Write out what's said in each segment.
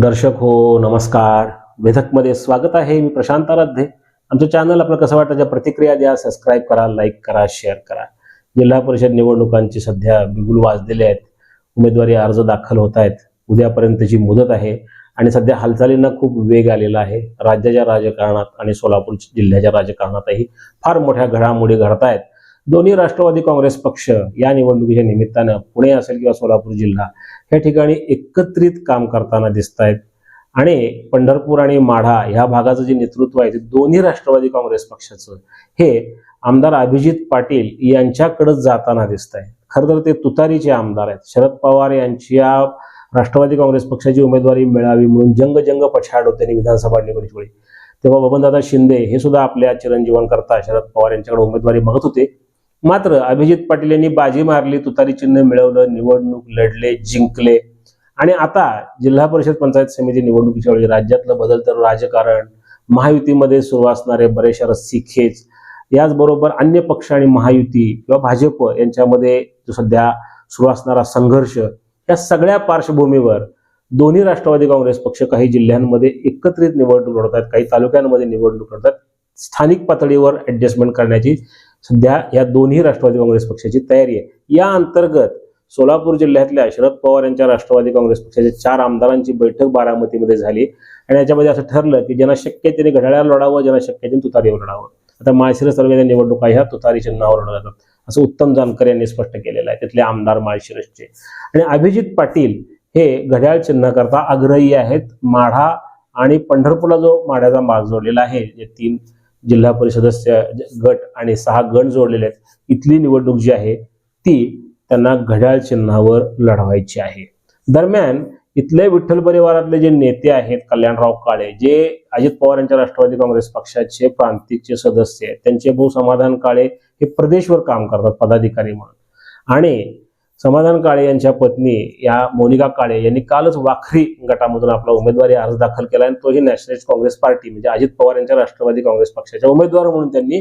दर्शक हो नमस्कार. वेधकमध्ये स्वागत आहे मी प्रशांत आराध्ये. आमचं चॅनल आपलं कसं वाटतं ज्या प्रतिक्रिया द्या सबस्क्राईब करा लाईक करा शेअर करा. जिल्हा परिषद निवडणुकांची सध्या बिगुल वाजलेले आहेत. उमेदवारी अर्ज दाखल होत आहेत. उद्यापर्यंतची मुदत आहे. आणि सध्या हालचालींना खूप वेग आलेला आहे. राज्याच्या राजकारणात आणि सोलापूर जिल्ह्याच्या राजकारणातही फार मोठ्या घडामोडी घडत आहेत. दोन्ही राष्ट्रवादी काँग्रेस पक्ष या निवडणुकीच्या निमित्तानं पुणे असेल किंवा सोलापूर जिल्हा या ठिकाणी एकत्रित काम करताना दिसत आहेत आणि पंढरपूर आणि माढा ह्या भागाचं जे नेतृत्व आहे ते दोन्ही राष्ट्रवादी काँग्रेस पक्षाचं हे आमदार अभिजित पाटील यांच्याकडे जाताना दिसत आहे खरं तर ते तुतारीचे आमदार आहेत. शरद पवार यांच्या राष्ट्रवादी काँग्रेस पक्षाची उमेदवारी मिळावी म्हणून जंग जंग पछाड होते आणि विधानसभा निवडणुकीवेळी तेव्हा बबनदादा शिंदे हे सुद्धा आपल्या चिरंजीवन करता शरद पवार यांच्याकडे उमेदवारी मागत होते. मात्र अभिजित पाटील यांनी बाजी मारली तुतारी चिन्ह मिळवलं निवडणूक लढले जिंकले. आणि आता जिल्हा परिषद पंचायत समिती निवडणुकीच्या वेळी राज्यातलं बदलतं राजकारण महायुतीमध्ये सुरू असणारे बरेचशा रस्सी याचबरोबर अन्य पक्ष आणि महायुती किंवा भाजप यांच्यामध्ये जो सध्या सुरू असणारा संघर्ष या सगळ्या पार्श्वभूमीवर दोन्ही राष्ट्रवादी काँग्रेस पक्ष काही जिल्ह्यांमध्ये एकत्रित निवडणूक लढवतात काही तालुक्यांमध्ये निवडणूक लढतात स्थानिक पातळीवर ऍडजस्टमेंट करण्याची सध्या या दोन्ही राष्ट्रवादी काँग्रेस पक्षाची तयारी आहे. या अंतर्गत सोलापूर जिल्ह्यातल्या शरद पवार यांच्या राष्ट्रवादी काँग्रेस पक्षाच्या चार आमदारांची बैठक बारामतीमध्ये झाली. आणि याच्यामध्ये असं ठरलं की ज्यांना शक्य त्याने घड्याळावर लढावं ज्यांना शक्य त्यांनी तुतारीवर लढावं. आता माळशिरस तालुक्याच्या निवडणुका ह्या तुतारी चिन्हावर लढवल्या जातात असं उत्तम जानकर यांनी स्पष्ट केलेलं आहे तिथले आमदार माळशिरसचे. आणि अभिजित पाटील हे घड्याळ चिन्हाकरता आग्रही आहेत. माढा आणि पंढरपूरला जो माढ्याचा मार्ग जोडलेला आहे जे तीन जिल्हा परिषद गट आणि सहा गण जोडलेले आहेत. इथली निवडणूक जी आहे ती त्यांना घड्याळ चिन्हावर लढवायची आहे. दरम्यान इथले विठ्ठल परिवारातले जे नेते आहेत कल्याणराव काळे जे अजित पवार यांच्या राष्ट्रवादी काँग्रेस पक्षाचे प्रांतिकचे सदस्य आहेत त्यांचे भाऊ समाधान काळे हे प्रदेशवर काम करतात पदाधिकारी म्हणून. आणि समाधान काळे यांच्या पत्नी या मोनिका काळे यांनी कालच वाखरी गटामधून आपला उमेदवारी अर्ज दाखल केला आणि तोही नॅशनलिस्ट काँग्रेस पार्टी म्हणजे अजित पवार यांच्या राष्ट्रवादी काँग्रेस पक्षाच्या उमेदवार म्हणून त्यांनी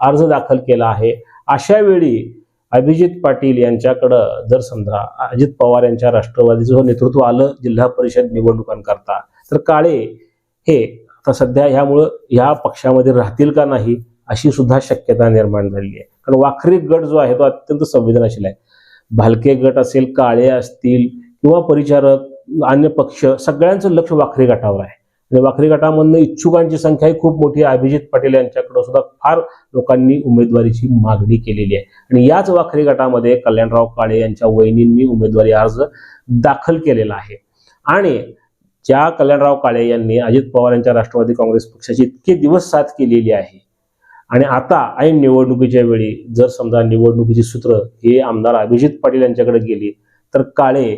अर्ज दाखल केला आहे. अशा वेळी अभिजित पाटील यांच्याकडं जर समजा अजित पवार यांच्या राष्ट्रवादीचं जो नेतृत्व आलं जिल्हा परिषद निवडणुकांकरता तर काळे हे आता सध्या ह्यामुळं ह्या पक्षामध्ये राहतील का नाही अशी सुद्धा शक्यता निर्माण झालेली आहे. कारण वाखरी गट जो आहे तो अत्यंत संवेदनशील आहे. भालके गट असेल काळे असतील किंवा परिचारक अन्य पक्ष सगळ्यांचं लक्ष वाखरी गटावर आहे. आणि वाखरी गटामधनं इच्छुकांची संख्या ही खूप मोठी आहे. अभिजित पाटील यांच्याकडं सुद्धा फार लोकांनी उमेदवारीची मागणी केलेली आहे. आणि याच वाखरी गटामध्ये कल्याणराव काळे यांच्या वहिनींनी उमेदवारी अर्ज दाखल केलेला आहे. आणि ज्या कल्याणराव काळे यांनी अजित पवार यांच्या राष्ट्रवादी काँग्रेस पक्षाची इतके दिवस साथ केलेली आहे आणि आता ऐन निवडणुकीच्या वेळी जर समजा निवडणुकीची सूत्र हे आमदार अभिजित पाटील यांच्याकडे गेली तर काळे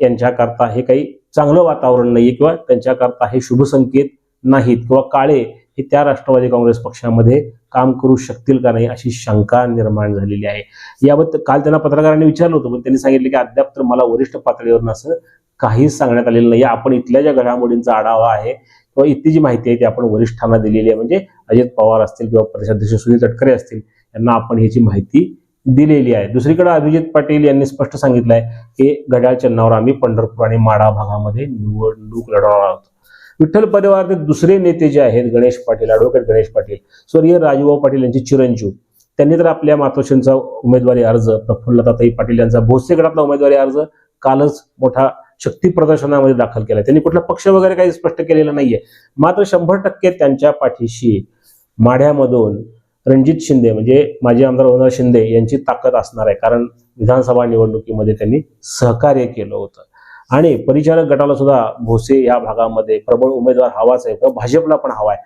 यांच्याकरता हे काही चांगलं वातावरण नाही किंवा त्यांच्याकरता हे शुभसंकेत नाहीत किंवा काळे हे त्या राष्ट्रवादी काँग्रेस पक्षामध्ये काम करू शकतील का नाही अशी शंका निर्माण झालेली आहे. याबद्दल काल त्यांना पत्रकारांनी विचारलं होतं पण त्यांनी सांगितलं की अद्याप तर मला वरिष्ठ पातळीवर असं काहीच सांगण्यात आलेलं नाही आपण इथल्या ज्या घडामोडींचा आढावा आहे किंवा इथली जी माहिती आहे ती आपण वरिष्ठांना दिलेली आहे. म्हणजे अजित पवार असतील किंवा प्रदेशाध्यक्ष सुनील तटकरे असतील यांना आपण ह्याची माहिती दिलेली आहे. दुसरीकडे अभिजित पाटील यांनी स्पष्ट सांगितलं आहे की घड्याळ चिन्हावर आम्ही पंढरपूर आणि माढा भागामध्ये निवडणूक लढवणार आहोत. विठ्ठल परिवाराचे दुसरे नेते जे आहेत गणेश पाटील ॲडव्होकेट गणेश पाटील स्वर्गीय राजूभाऊ पाटील यांचे चिरंजीव त्यांनी तर आपल्या मातोश्रींचा उमेदवारी अर्ज प्रफुल्लताताई पाटील यांचा भोसे गटातला उमेदवारी अर्ज कालच मोठा शक्ती प्रदर्शनामध्ये दाखल केला त्यांनी कुठला पक्ष वगैरे काही स्पष्ट केलेला नाहीये. मात्र शंभर टक्के त्यांच्या पाठीशी माढ्यामधून रणजित शिंदे म्हणजे माजी आमदार ओनर शिंदे यांची ताकद असणार आहे. कारण विधानसभा निवडणुकीमध्ये त्यांनी सहकार्य केलं होतं. आणि परिचारक गटाला सुद्धा भोसे या भागामध्ये प्रबळ उमेदवार हवाच आहे. किंवा भाजपला पण हवा आहे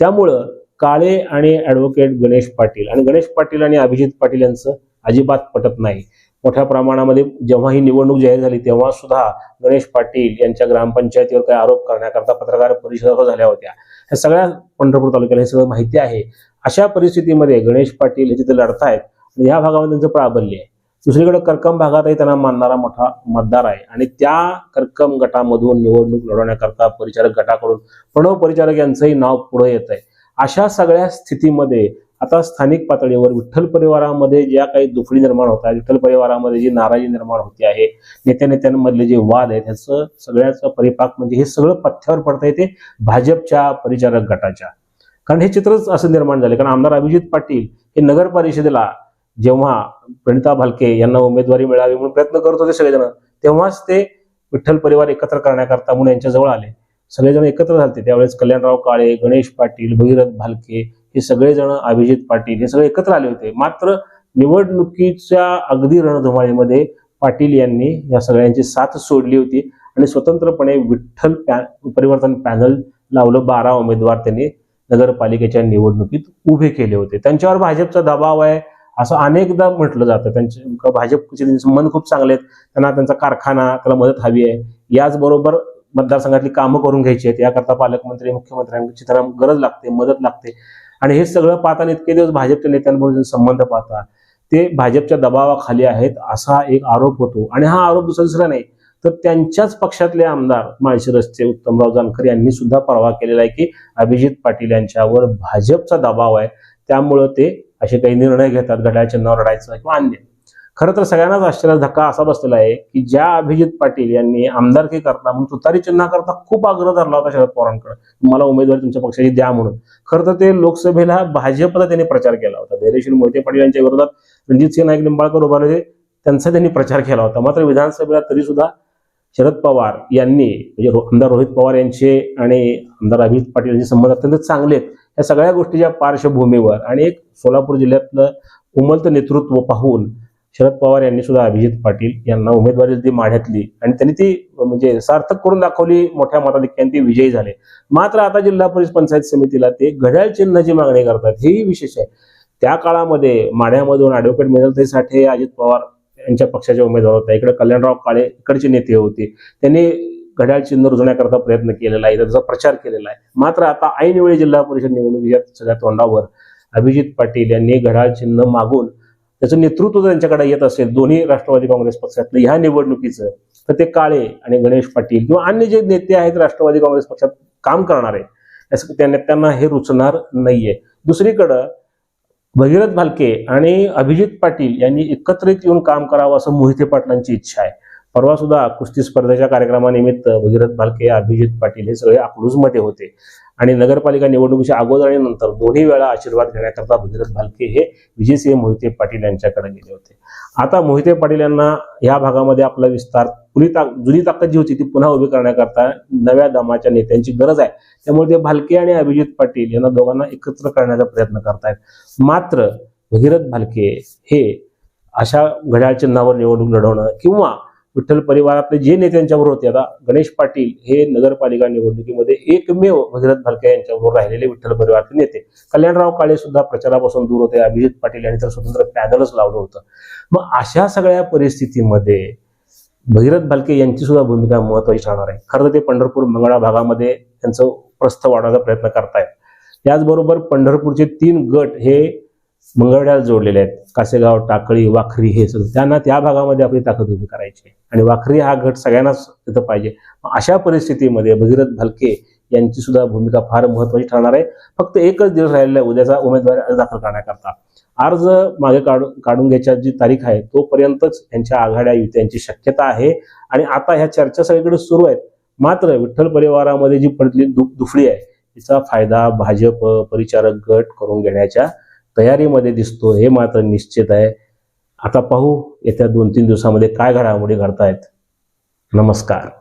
त्यामुळं काळे आणि ॲडव्होकेट गणेश पाटील आणि गणेश पाटील आणि अभिजित पाटील यांचं अजिबात पटत नाही. मोठ्या प्रमाणामध्ये जेव्हा ही निवडणूक जाहीर झाली तेव्हा सुद्धा गणेश पाटील यांच्या ग्रामपंचायतीवर काही आरोप करण्याकरता पत्रकार परिषदा झाल्या होत्या. ह्या सगळ्या पंढरपूर तालुक्याला हे सगळं माहिती आहे. अशा परिस्थितीमध्ये गणेश पाटील हे तिथे लढतायत आणि या भागामध्ये त्यांचं प्राबल्य आहे. दुसरीकडे कर्कम भागातही त्यांना मानणारा मोठा मतदार आहे. आणि त्या कर्कम गटामधून निवडणूक लढवण्याकरता परिचारक गटाकडून प्रणव परिचारक यांचंही नाव पुढे येत आहे अशा सगळ्या स्थितीमध्ये आता स्थानिक पातळीवर विठ्ठल परिवारामध्ये ज्या काही दुखडी निर्माण होत आहे विठ्ठल परिवारामध्ये जी नाराजी निर्माण होते आहे नेत्या नेत्यांमधले जे वाद आहेत ह्याचं सगळ्याचा परिपाक म्हणजे हे सगळं पथ्यावर पडता येते भाजपच्या परिचारक गटाच्या. कारण हे चित्रच असं निर्माण झाले. कारण आमदार अभिजित पाटील हे नगर परिषदेला जेव्हा प्रणिता भालके यांना उमेदवारी मिळावी म्हणून प्रयत्न करत होते सगळेजण तेव्हाच ते विठ्ठल परिवार एकत्र करण्याकरता म्हणून यांच्या जवळ आले. सगळेजण एकत्र झाले. त्यावेळेस कल्याणराव काळे गणेश पाटील भगीरथ भालके हे सगळेजण अभिजित पाटील हे सगळे एकत्र आले होते. मात्र निवडणुकीच्या अगदी रणधुमाळीमध्ये पाटील यांनी या सगळ्यांची साथ सोडली होती आणि स्वतंत्रपणे विठ्ठल पॅ परिवर्तन पॅनल लावलं. बारा उमेदवार त्यांनी नगरपालिकेच्या निवडणुकीत उभे केले होते. त्यांच्यावर भाजपचा दबाव आहे असं अनेकदा म्हटलं जातं. त्यांचे भाजपचे संबंध खूप चांगले आहेत. त्यांना त्यांचा कारखाना त्याला मदत हवी आहे. याचबरोबर मतदारसंघातली कामं करून घ्यायची आहेत. याकरता पालकमंत्री मुख्यमंत्र्यांची त्यांना गरज लागते मदत लागते. आणि हे सगळं पाहताना इतके दिवस भाजपच्या नेत्यांबरोबर संबंध पाहता ते भाजपच्या दबावाखाली आहेत असा एक आरोप होतो. आणि हा आरोप दुसरा दुसरा नाही तर त्यांच्याच पक्षातले आमदार माळशिरसचे उत्तमराव जानकर यांनी सुद्धा परवा केलेला आहे की अभिजित पाटील यांच्यावर भाजपचा दबाव आहे. त्यामुळं ते असे काही निर्णय घेतात घड्याळ चिन्हावर रडायचं किंवा अन्य. खरं तर सगळ्यांनाच आश्चर्याचा धक्का असा बसलेला आहे की ज्या अभिजित पाटील यांनी आमदारकी करता म्हणून तुतारी चिन्हाकरता खूप आग्रह धरला होता शरद पवारांकडे. मला उमेदवारी तुमच्या पक्षाची द्या म्हणून. खरं तर ते लोकसभेला भाजपला त्यांनी प्रचार केला होता. धैर्यशील मोहिते पाटील यांच्या विरोधात रणजित सिंह नाईक निंबाळकर उभारले होते त्यांचा त्यांनी प्रचार केला होता. मात्र विधानसभेला तरी सुद्धा शरद पवार यांनी म्हणजे रो- आमदार रोहित पवार यांचे आणि आमदार अभिजित पाटील यांचे संबंध अत्यंत चांगले आहेत. या सगळ्या गोष्टीच्या पार्श्वभूमीवर आणि एक सोलापूर जिल्ह्यातलं उमलतं नेतृत्व पाहून शरद पवार यांनी सुद्धा अभिजित पाटील यांना उमेदवारी दिली माढ्यातली आणि त्यांनी ती म्हणजे सार्थक करून दाखवली मोठ्या मताधिक्याने ते विजयी झाले. मात्र आता जिल्हा परिषद पंचायत समितीला ते घड्याळ चिन्हाची मागणी करतात हेही विशेष आहे. त्या काळामध्ये माढ्यामधून ॲडव्होकेट मेजलताई साठे अजित पवार यांच्या पक्षाचे उमेदवार होते. इकडे कल्याणराव काळे इकडचे नेते होते. त्यांनी घड्याळ चिन्ह रुजण्याकरता प्रयत्न केलेला आहे त्याचा प्रचार केलेला आहे. मात्र आता ऐनवेळी जिल्हा परिषद निवडणुकीच्या सगळ्या तोंडावर अभिजित पाटील यांनी घड्याळ चिन्ह मागून त्याचं नेतृत्व त्यांच्याकडे येत असेल दोन्ही राष्ट्रवादी काँग्रेस पक्षातलं ह्या निवडणुकीचं तर ते काळे आणि गणेश पाटील किंवा अन्य जे नेते आहेत राष्ट्रवादी काँग्रेस पक्षात काम करणारे त्यांना त्या नेत्यांना हे रुचणार नाहीये. दुसरीकडं भगीरथ भालके आणि अभिजित पाटील यांनी एकत्रित येऊन काम करावं असं मोहिते पाटलांची इच्छा आहे. परवा सुद्धा कुस्ती स्पर्धेच्या कार्यक्रमानिमित्त भगीरथ भालके अभिजित पाटील हे सगळे अकलूजमध्ये होते. आणि नगरपालिका निवडणुकीच्या अगोदर आणि नंतर दोन्ही वेळा आशीर्वाद घेण्याकरता भगीरथ भालके हे विजयसिंह मोहिते पाटील यांच्याकडे गेले होते. आता मोहिते पाटील यांना या भागामध्ये आपला विस्तार पुरी ताक जुनी ताकद जी होती ती पुन्हा उभी करण्याकरता नव्या दमाच्या नेत्यांची गरज आहे. त्यामुळे ते भालके आणि अभिजित पाटील यांना दोघांना एकत्र करण्याचा प्रयत्न करतायत. मात्र भगीरथ भालके हे अशा घड्याळ चिन्हावर निवडणूक लढवणं किंवा विठ्ठल परिवारातले जे नेत्यांच्यावर होते आता गणेश पाटील हे नगरपालिका निवडणुकीमध्ये एकमेव भगीरथ भालके यांच्याबरोबर राहिलेले विठ्ठल परिवारातले नेते. कल्याणराव काळे सुद्धा प्रचारापासून दूर होते अभिजित पाटील यांनी तर स्वतंत्र पॅनलच लावलं होतं. मग अशा सगळ्या परिस्थितीमध्ये भगीरथ भालके यांची सुद्धा भूमिका महत्वाची ठरणार आहे. खरं तर ते पंढरपूर मंगळा भागामध्ये त्यांचं प्रस्थ वाढवण्याचा प्रयत्न करतायत. त्याचबरोबर पंढरपूरचे तीन गट हे मंगळड्याला जोडलेले आहेत. कासेगाव टाकळी वाखरी हे सगळं. त्यांना त्या भागामध्ये आपली ताकद उभी करायची आहे. आणि वाखरी हा गट सगळ्यांनाच तिथं पाहिजे. अशा परिस्थितीमध्ये भगीरथ भालके यांची सुद्धा भूमिका फार महत्वाची ठरणार आहे. फक्त एकच दिवस राहिलेला आहे. उद्याचा उमेदवारी अर्ज दाखल करण्याकरता. अर्ज मागे काढून काढून घ्यायच्या जी तारीख आहे तोपर्यंतच यांच्या आघाड्या युत्यांची शक्यता आहे. आणि आता ह्या चर्चा सगळीकडे सुरू आहेत. मात्र विठ्ठल परिवारामध्ये जी पडली दुफळी आहे तिचा फायदा भाजप परिचारक गट करून घेण्याच्या तयारीमध्ये दिसतो हे मात्र निश्चित आहे. आता पाहू येत्या दोन तीन दिवसामध्ये काय घडामोडी घडतायत. नमस्कार.